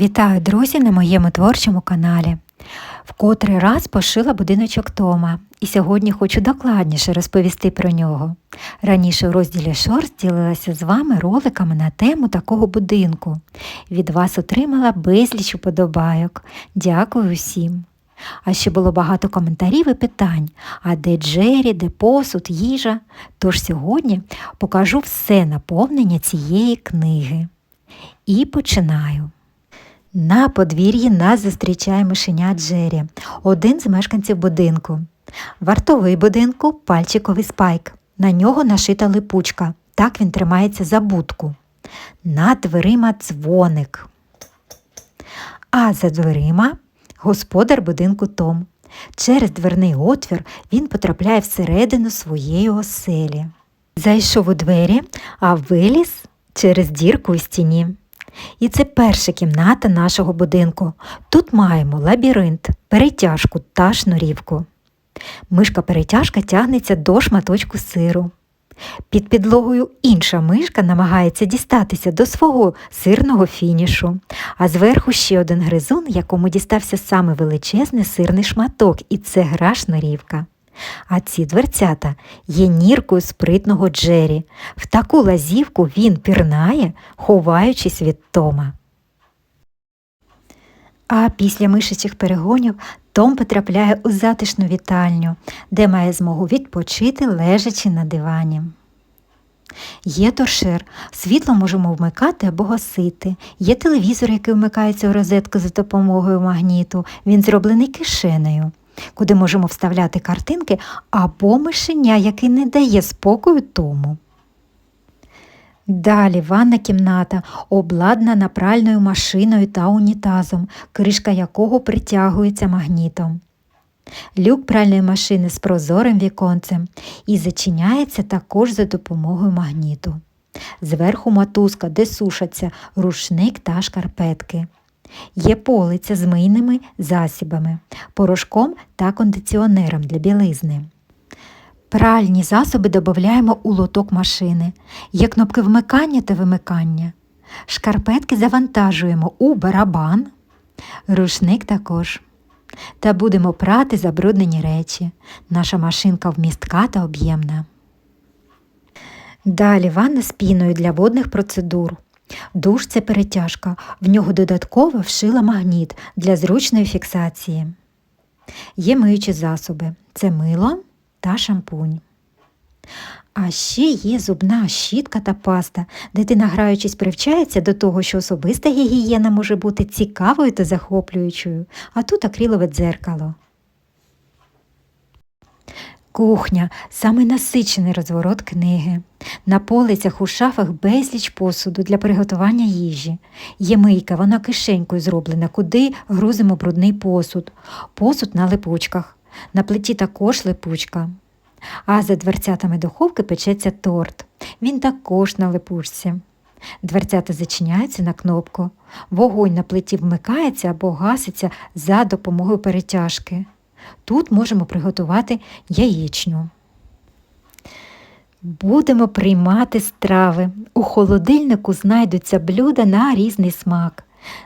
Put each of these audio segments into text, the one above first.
Вітаю, друзі, на моєму творчому каналі. В котрий раз пошила будиночок Тома, і сьогодні хочу докладніше розповісти про нього. Раніше у розділі Шорс ділилася з вами роликами на тему такого будинку. Від вас отримала безліч уподобайок. Дякую всім. А ще було багато коментарів і питань, а де Джері, де посуд, їжа. Тож сьогодні покажу все наповнення цієї книги. І починаю. На подвір'ї нас зустрічає мишеня Джері, один з мешканців будинку. Вартовий будинку пальчиковий спайк. На нього нашита липучка. Так він тримається за будку. Над дверима дзвоник. А за дверима господар будинку Том. Через дверний отвір він потрапляє всередину своєї оселі. Зайшов у двері, а виліз через дірку у стіні. І це перша кімната нашого будинку. Тут маємо лабіринт, перетяжку та шнурівку. Мишка перетяжка тягнеться до шматочку сиру. Під підлогою інша мишка намагається дістатися до свого сирного фінішу, а зверху ще один гризун, якому дістався саме величезний сирний шматок, і це гра шнурівка. А ці дверцята є ніркою спритного Джері. В таку лазівку він пірнає, ховаючись від Тома. А після мишачих перегонів Том потрапляє у затишну вітальню, де має змогу відпочити, лежачи на дивані. Є торшер, світло можемо вмикати або гасити. Є телевізор, який вмикається у розетку за допомогою магніту. Він зроблений кишенею куди можемо вставляти картинки, або мишеня, який не дає спокою тому. Далі ванна кімната обладнана пральною машиною та унітазом, кришка якого притягується магнітом. Люк пральної машини з прозорим віконцем і зачиняється також за допомогою магніту. Зверху мотузка, де сушаться рушник та шкарпетки. Є полиця з мийними засібами, порошком та кондиціонером для білизни. Пральні засоби додаємо у лоток машини. Є кнопки вмикання та вимикання. Шкарпетки завантажуємо у барабан, рушник також. Та будемо прати забруднені речі. Наша машинка вмістка та об'ємна. Далі ванна з піною для водних процедур. Душ це перетяжка, в нього додатково вшила магніт для зручної фіксації. Є миючі засоби це мило та шампунь. А ще є зубна щітка та паста. Дитина, граючись, привчається до того, що особиста гігієна може бути цікавою та захоплюючою, а тут акрилове дзеркало. Кухня самий насичений розворот книги. На полицях у шафах безліч посуду для приготування їжі. Є мийка, вона кишенькою зроблена, куди грузимо брудний посуд, посуд на липучках. На плиті також липучка. А за дверцятами духовки печеться торт. Він також на липучці. Дверцята зачиняються на кнопку. Вогонь на плиті вмикається або гаситься за допомогою перетяжки. Тут можемо приготувати яєчню. Будемо приймати страви. У холодильнику знайдуться блюда на різний смак.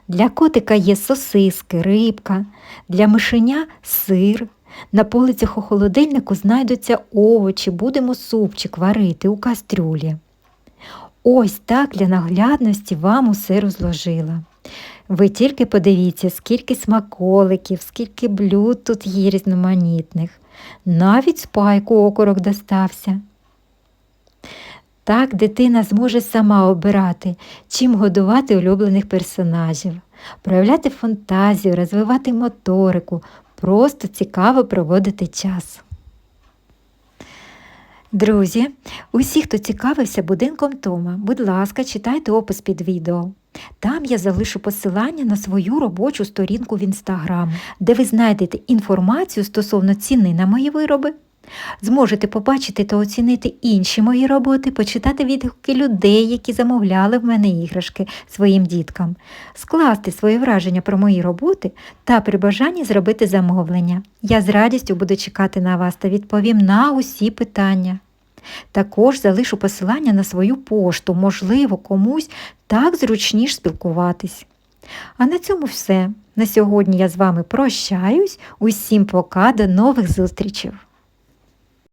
Для котика є сосиски, рибка, для мишеня сир. На полицях у холодильнику знайдуться овочі, будемо супчик варити у кастрюлі. Ось так для наглядності вам усе розложила. Ви тільки подивіться, скільки смаколиків, скільки блюд тут є різноманітних. Навіть спайку окорок достався. Так дитина зможе сама обирати, чим годувати улюблених персонажів, проявляти фантазію, розвивати моторику, просто цікаво проводити час. Друзі, усі, хто цікавився будинком Тома, будь ласка, читайте опис під відео. Там я залишу посилання на свою робочу сторінку в інстаграм, де ви знайдете інформацію стосовно ціни на мої вироби. Зможете побачити та оцінити інші мої роботи, почитати відгуки людей, які замовляли в мене іграшки своїм діткам, скласти свої враження про мої роботи та при бажанні зробити замовлення. Я з радістю буду чекати на вас та відповім на усі питання. Також залишу посилання на свою пошту, можливо, комусь так зручніше спілкуватись. А на цьому все. На сьогодні я з вами прощаюсь. Усім пока, до нових зустрічей!